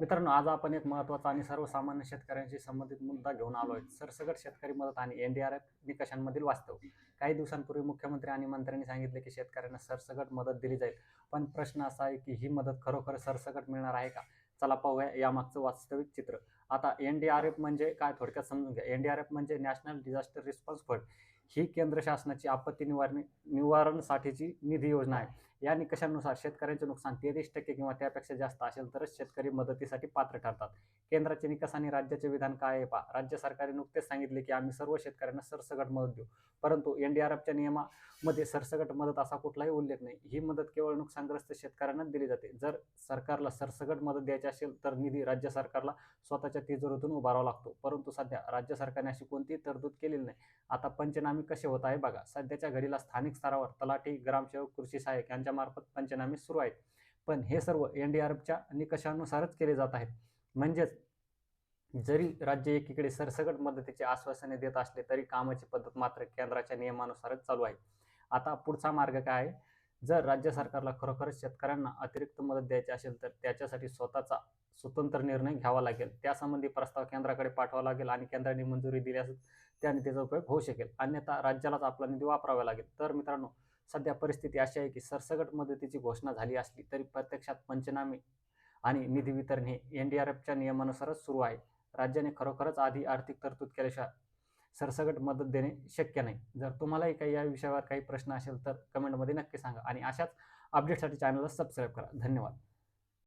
मित्रांनो आज आपण एक महत्त्वाचा आणि सर्वसामान्य शेतकऱ्यांशी संबंधित मुद्दा घेऊन आलो आहे. सरसगट शेतकरी मदत आणि एनडीआरएफ निकषांमधील वास्तव. काही दिवसांपूर्वी मुख्यमंत्री आणि मंत्र्यांनी सांगितले की शेतकऱ्यांना सरसगट मदत दिली जाईल. पण प्रश्न असा आहे की ही मदत खरोखर सरसगट मिळणार आहे का? चला पाहूया यामागचं वास्तविक चित्र. आता एनडीआरएफ म्हणजे काय थोडक्यात समजून घ्या. एनडीआरएफ म्हणजे नॅशनल डिझास्टर रिस्पॉन्स फंड ही केंद्र शासनाची आपत्ती निवारण निवारणसाठीची निधी योजना आहे. या निकषांनुसार शेतकऱ्यांचे नुकसान तेहतीस टक्के किंवा त्यापेक्षा जास्त असेल तरच शेतकरी मदतीसाठी पात्र ठरतात. केंद्राचे निकष आणि राज्याचे विधान काय आहे पहा. राज्य सरकारने नुकतेच सांगितले की आम्ही सर्व शेतकऱ्यांना सरसगट मदत देऊ. परंतु एनडीआरएफच्या नियमामध्ये सरसगट मदत असा कुठलाही उल्लेख नाही. ही मदत केवळ नुकसानग्रस्त शेतकऱ्यांना दिली जाते. जर सरकारला सरसगट मदत द्यायची असेल तर निधी राज्य सरकारला स्वतःच्या तिजोरीतून उभारावा लागतो. परंतु सध्या राज्य सरकारने अशी कोणतीही तरतूद केलेली नाही. आता पंचनामे कसे होत आहे बघा. सध्याच्या घडीला स्थानिक स्तरावर तलाठी ग्रामसेवक कृषी सहाय्यक यांच्या मार्फत पंचनामे सुरू आहेत. पण हे सर्व एन डी आर एफच्या निकषानुसारच केले जात आहेत. म्हणजेच जरी राज्य एकीकडे सरसकट मदतीचे आश्वासने देत असले तरी कामाची पद्धत मात्र केंद्राच्या नियमानुसारच चालू आहे. आता पुढचा मार्ग काय आहे? जर राज्य सरकारला खरोखरच शेतकऱ्यांना अतिरिक्त मदत द्यायची असेल तर त्याच्यासाठी स्वतःचा स्वतंत्र निर्णय घ्यावा लागेल. त्यासंबंधी प्रस्ताव केंद्राकडे पाठवावा लागेल आणि केंद्राने मंजुरी दिल्यास त्याने त्याचा उपयोग होऊ शकेल. अन्यथा राज्यालाच आपला निधी वापरावा लागेल. तर मित्रांनो सध्या परिस्थिती अशी आहे की सरसगट मदतीची घोषणा झाली असली तरी प्रत्यक्षात पंचनामे आणि निधी वितरण हे एन डी आर एफच्या नियमानुसारच सुरू आहे. राज्याने खरोखरच आधी आर्थिक तरतूद केल्याशिवाय सरसगट मदत देणे शक्य नाही. जर तुम्हालाही काही या विषयावर काही प्रश्न असेल तर कमेंटमध्ये नक्की सांगा आणि अशाच अपडेटसाठी चॅनलला सबस्क्राईब करा. धन्यवाद.